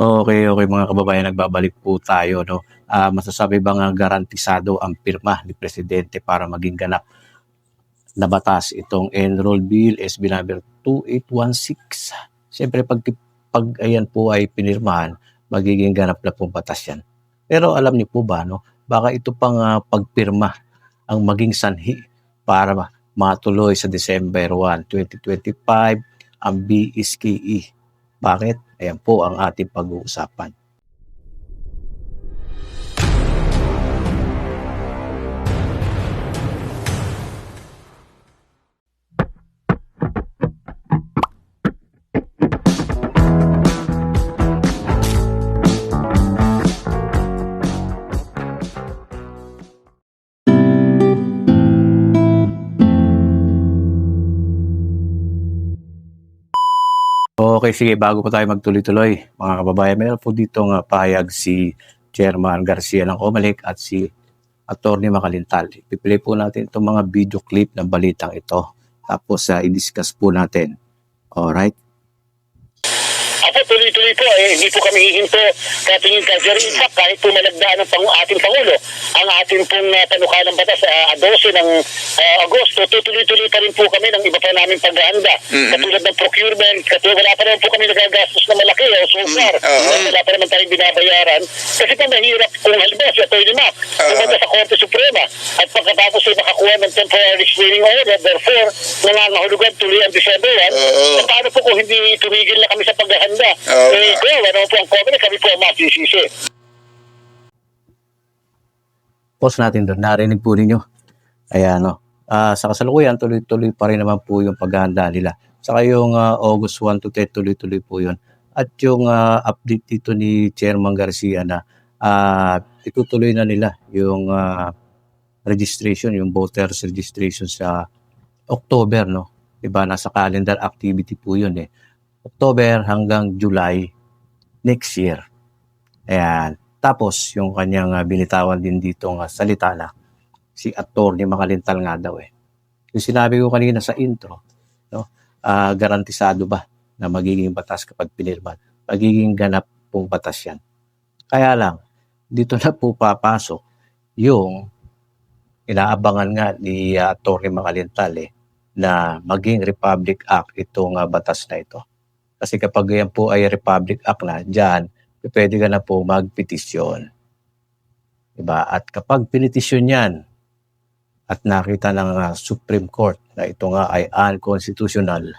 Okay, okay mga kababayan, nagbabalik po tayo. No? Ah, masasabi ba nga garantisado ang pirma ni Presidente para maging ganap na batas itong Enroll Bill SB number 2816? Siyempre, pag, pag ayan po ay pinirmahan, magiging ganap na pong batas yan. Pero alam niyo po ba, no? baka ito pang ah, pagpirma ang maging sanhi para ma- matuloy sa December 1, 2025 ang BSKE. Bakit? Ayan po ang ating pag-uusapan. Okay, sige, bago pa tayo magtuloy-tuloy, mga kababayan, meron po dito nga pahayag si Chairman Garcia ng Omalik at si Attorney Makalintal. Pipili po natin itong mga video clip ng balitang ito. Tapos uh, i-discuss po natin. Alright? Tuloy-tuloy po eh, hindi po kami hihinto sa ka Jerry. In fact, kahit po malagdaan ng pang, ating Pangulo, ang ating pong uh, panukalang batas sa uh, 12 ng ah, Agosto, tutuloy-tuloy pa rin po kami ng iba pa namin paghahanda. Katulad ng procurement, katulad wala pa naman po kami nagagastos na malaki o so far. Wala pa naman tayong binabayaran. Kasi pa mahirap kung halimbawa si Atty. Mac, pumunta sa Korte Suprema at pagkatapos ay makakuha ng temporary restraining order, therefore, nangangahulugan tuloy ang December 1. Oo. So, paano po kung hindi tumigil na kami sa paghahanda? Oo go, ano po ang comment, kami po ang. Post natin doon. Narinig po ninyo. Ayan, no. Ah, sa kasalukuyan, tuloy-tuloy pa rin naman po yung paghahanda nila. Saka yung ah, August 1 to 10, tuloy-tuloy po yun. At yung ah, update dito ni Chairman Garcia na ah, itutuloy na nila yung ah, registration, yung voters registration sa October, no? Diba? Nasa calendar activity po yun eh. October hanggang July next year. Ayan. Tapos, yung kanyang ah, binitawan din dito nga salita na si Attorney Makalintal nga daw eh. Yung sinabi ko kanina sa intro, no? ah, garantisado ba na magiging batas kapag pinirman? Magiging ganap pong batas yan. Kaya lang, dito na po papasok yung inaabangan nga ni uh, Attorney Makalintal eh, na maging Republic Act itong ah, batas na ito. Kasi kapag yan po ay Republic Act na, dyan, pwede ka na po magpetisyon. Diba? At kapag pinitisyon yan, at nakita ng ah, Supreme Court na ito nga ay unconstitutional,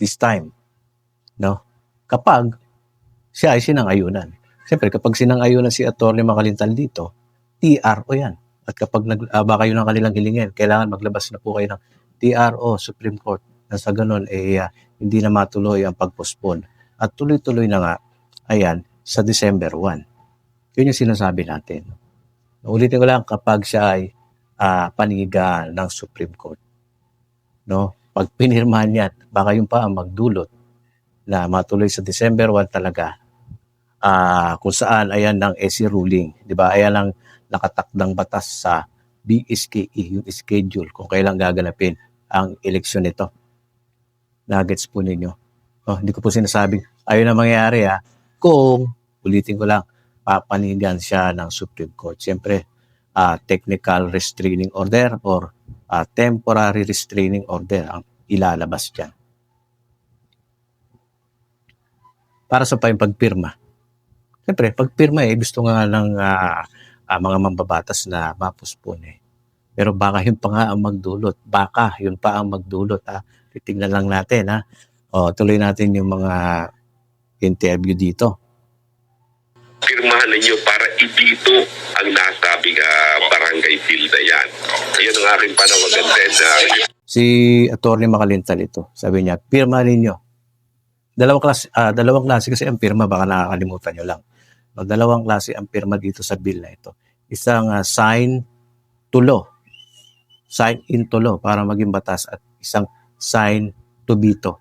this time, no? Kapag siya ay sinangayunan. Siyempre, kapag sinangayunan si Atty. Makalintal dito, TRO yan. At kapag naglaba kayo ng kanilang hilingin, kailangan maglabas na po kayo ng TRO, Supreme Court, na sa ganun, eh, ah, hindi na matuloy ang pagpospon. At tuloy-tuloy na nga, ayan, sa December 1. Yun yung sinasabi natin. Ulitin ko lang, kapag siya ay ah, paniga ng Supreme Court, no? Pag pinirmahan yan, baka yung pa ang magdulot na matuloy sa December 1 talaga ah kung saan ayan ng SC ruling, 'di ba? Ayan ang nakatakdang batas sa BSKE, yung schedule kung kailan gaganapin ang eleksyon nito. Nuggets po ninyo. Oh, hindi ko po sinasabing ayun ang mangyayari ha. Kung, ulitin ko lang, papanigan siya ng Supreme Court. Siyempre, ah, technical restraining order or ah, temporary restraining order ang ilalabas dyan. Para sa pa yung pagpirma. Siyempre, pagpirma eh, gusto nga ng ah, ah, mga mambabatas na mapuspon eh. Pero baka yun pa nga ang magdulot. Baka yun pa ang magdulot. Ha? Titingnan lang natin. Ha? O, tuloy natin yung mga interview dito. pirmahan ninyo para ibito ang nasabing ah, barangay bill na yan. Yan ang aking panawagan din. Si Attorney Makalintal ito. Sabi niya, pirma ninyo. Dalawang klase, ah, dalawang klase kasi ang pirma, baka nakakalimutan nyo lang. Dalawang klase ang pirma dito sa bill na ito. Isang ah, sign to law. Sign into law para maging batas at isang sign to veto.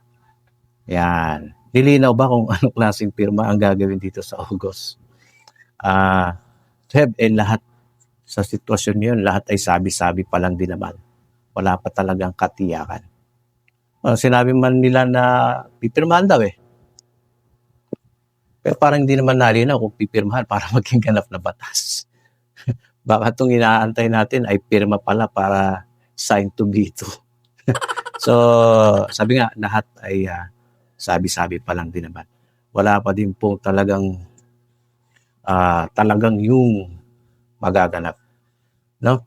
Yan. Lilinaw ba kung anong klaseng pirma ang gagawin dito sa August? Ah, Seb, eh lahat sa sitwasyon ngayon, lahat ay sabi-sabi pa lang din naman wala pa talagang katiyakan. Uh, sinabi man nila na pipirmahan daw eh. Pero parang hindi naman nalinaw kung pipirmahan para maging ganap na batas. Baka itong inaantay natin ay pirma pala para sign to veto. So, sabi nga, lahat ay ah, sabi-sabi pa lang din naman. Wala pa din po talagang ah, talagang yung magaganap. No?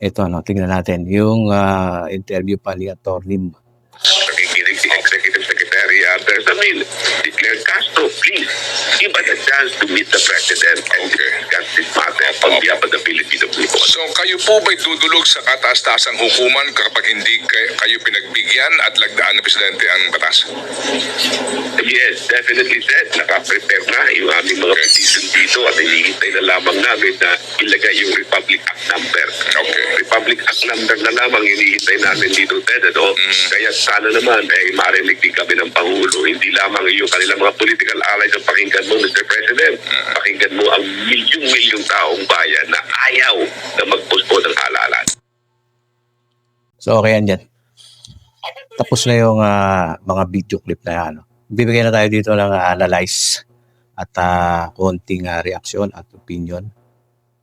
Ito, no, tingnan natin. Yung ah, interview pa ni Atty. Nakikinig si Executive Secretary uh, Berzamil. Declare Castro, please give us a chance to meet the President and discuss this matter on behalf of the. So kayo po ba'y dudulog sa kataas-taasang hukuman kapag hindi kay- kayo pinagbigyan at lagdaan ng Presidente ang batas? Yes, definitely said. Naka-prepare na yung aming mga petition dito at hinihintay na lamang namin na ilagay yung Republic Act number. Okay. Republic Act number na lamang hinihintay namin dito, Ted. Ano? Kaya sana naman, eh, marinig din kami ng Pangulo. Hindi lamang yung kanilang mga political allies ang pakinggan mo, Mr. President. Pakinggan mo ang milyong-milyong taong bayan na ayaw na magpuspon ng halalan. So, okay yan dyan. Tapos na yung ah, mga video clip na yan. no? Bibigyan na tayo dito ng ah, analyze at ah, konting ah, reaksyon at opinion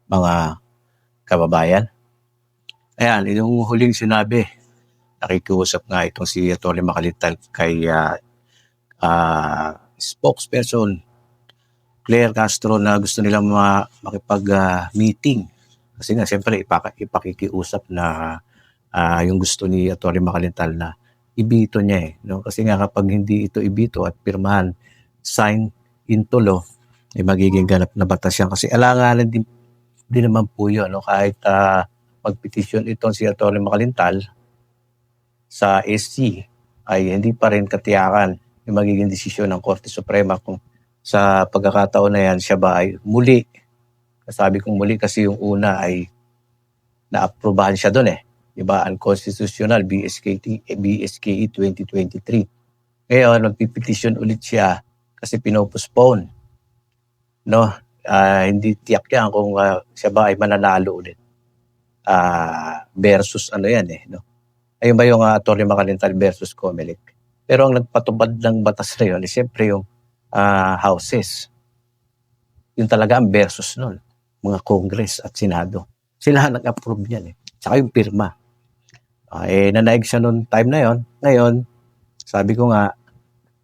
mga kababayan. Ayan, yung huling sinabi, nakikiusap nga itong si Atty. Makalital kay ah, ah, spokesperson Claire Castro na gusto nilang ma- makipag-meeting. Kasi nga, siyempre, ipaka- ipakikiusap na ah yung gusto ni Atty. Makalintal na ibito niya eh. No? Kasi nga kapag hindi ito ibito at pirmahan, sign into law, ay magiging ganap na batas yan. Kasi alanganan din, din naman po yun. No? Kahit uh, magpetisyon itong si Atty. Makalintal sa SC, ay hindi pa rin katiyakan yung magiging desisyon ng Korte Suprema kung sa pagkakataon na yan, siya ba ay muli. Sabi kong muli kasi yung una ay na-aprobahan siya doon eh. Diba? Unconstitutional BSKT, eh, BSKE 2023. Ngayon, magpipetisyon ulit siya kasi pinopostpone. No? Ah, hindi tiyak yan kung ah, siya ba ay mananalo ulit. Ah, versus ano yan eh. No? Ayun ba yung uh, Atty. Makalintal versus Comelec. Pero ang nagpatubad ng batas na yun, is siyempre yung ah, houses. Yun talaga ang versus nun. Mga Congress at Senado. Sila nag-approve niyan eh. Tsaka yung pirma. Ah, eh, nanaig siya noong time na yon. Ngayon, sabi ko nga,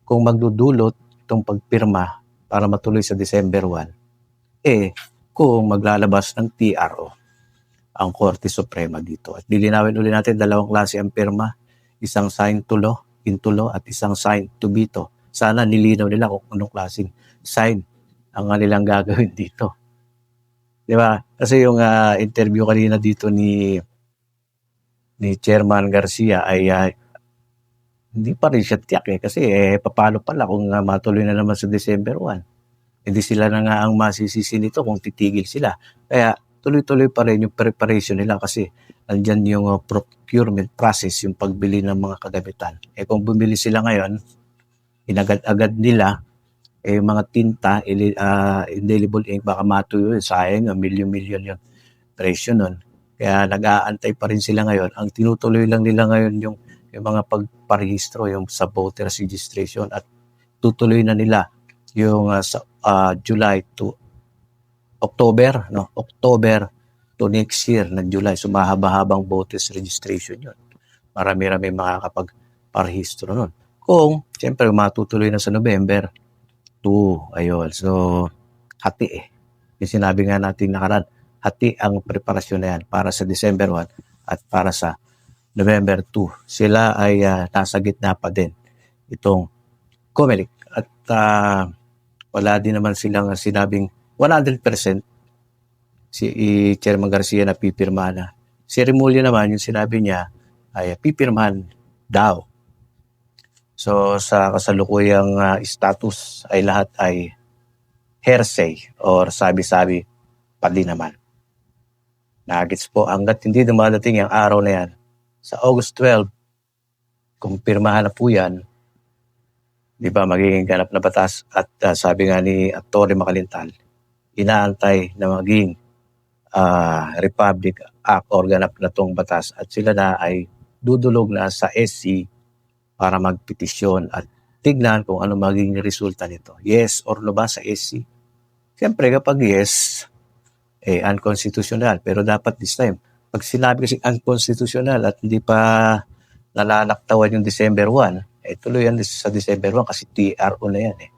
kung magdudulot itong pagpirma para matuloy sa December 1, eh, kung maglalabas ng TRO ang Korte Suprema dito. At lilinawin ulit natin, dalawang klase ang pirma. Isang sign to law, into law, at isang sign to veto. Sana nilinaw nila kung anong klaseng sign ang kanilang gagawin dito. Di ba? Kasi yung ah, interview kanina dito ni ni Chairman Garcia ay ah, hindi pa rin siya tiyak eh. Kasi eh, papalo pala kung ah, matuloy na naman sa December 1. Hindi sila na nga ang masisisi nito kung titigil sila. Kaya tuloy-tuloy pa rin yung preparation nila kasi andyan yung ah, procurement process, yung pagbili ng mga kagamitan. Eh kung bumili sila ngayon, inagad-agad nila, eh mga tinta, ili, ah, indelible ink, baka matuyo, yun. sayang, a milyon-milyon yung presyo nun. Kaya nag-aantay pa rin sila ngayon. Ang tinutuloy lang nila ngayon yung, yung mga pagparehistro, yung sa voters registration at tutuloy na nila yung ah, sa ah, July to October, no? October to next year ng July. So mahaba-habang voters registration yun. Marami-rami makakapag-parehistro nun. Kung, siyempre, matutuloy na sa November 2. Ayun. So, hati eh. Yung sinabi nga natin nakaraan, hati ang preparasyon na yan para sa December 1 at para sa November 2. Sila ay ah, nasa gitna pa din itong Comelec. At ah, wala din naman silang sinabing 100% si i- Chairman Garcia na pipirmahan na. Si Remulla naman, yung sinabi niya ay pipirmahan daw. So sa kasalukuyang ah, status ay lahat ay hearsay or sabi-sabi pa din naman. Nagits po, hanggat hindi dumadating yung araw na yan, sa August 12, kung pirmahan na po yan, di ba, magiging ganap na batas at ah, sabi nga ni Atty. Makalintal, inaantay na maging ah, Republic Act or ganap na tong batas at sila na ay dudulog na sa SC para magpetisyon at tignan kung ano magiging resulta nito. Yes or no ba sa SC? Siyempre, kapag yes, eh, unconstitutional. Pero dapat this time, pag sinabi kasi unconstitutional at hindi pa nalalaktawan yung December 1, eh, tuloy yan sa December 1 kasi TRO na yan eh.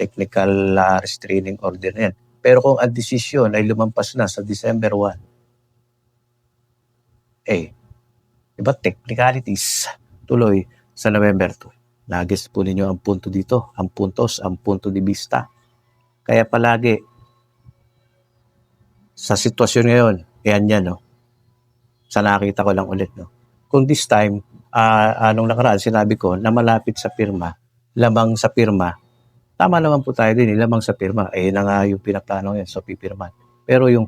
Technical uh, restraining order na yan. Pero kung ang desisyon ay lumampas na sa December 1, eh, iba technicalities, tuloy sa November 2. Nagis po ninyo ang punto dito, ang puntos, ang punto de vista. Kaya palagi, sa sitwasyon ngayon, yan yan, no? Sa nakita ko lang ulit, no? Kung this time, ah anong nakaraan, sinabi ko na malapit sa pirma, lamang sa pirma, tama naman po tayo din, eh, lamang sa pirma. Eh, na nga yung pinaplano yan, so pipirman. Pero yung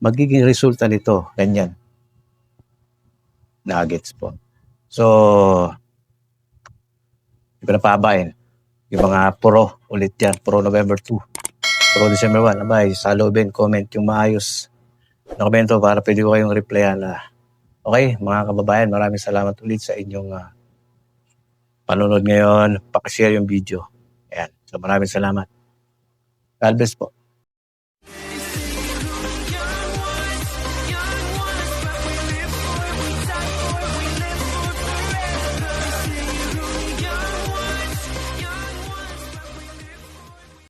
magiging resulta nito, ganyan. Nuggets po. So, hindi ko na pabain. Yung mga pro ulit yan, pro November 2, pro December 1, abay, sa loobin, comment yung maayos na komento para pwede ko kayong replyan na okay, mga kababayan, maraming salamat ulit sa inyong ah, panonood ngayon. Pakishare yung video. Ayan. So maraming salamat. God bless po.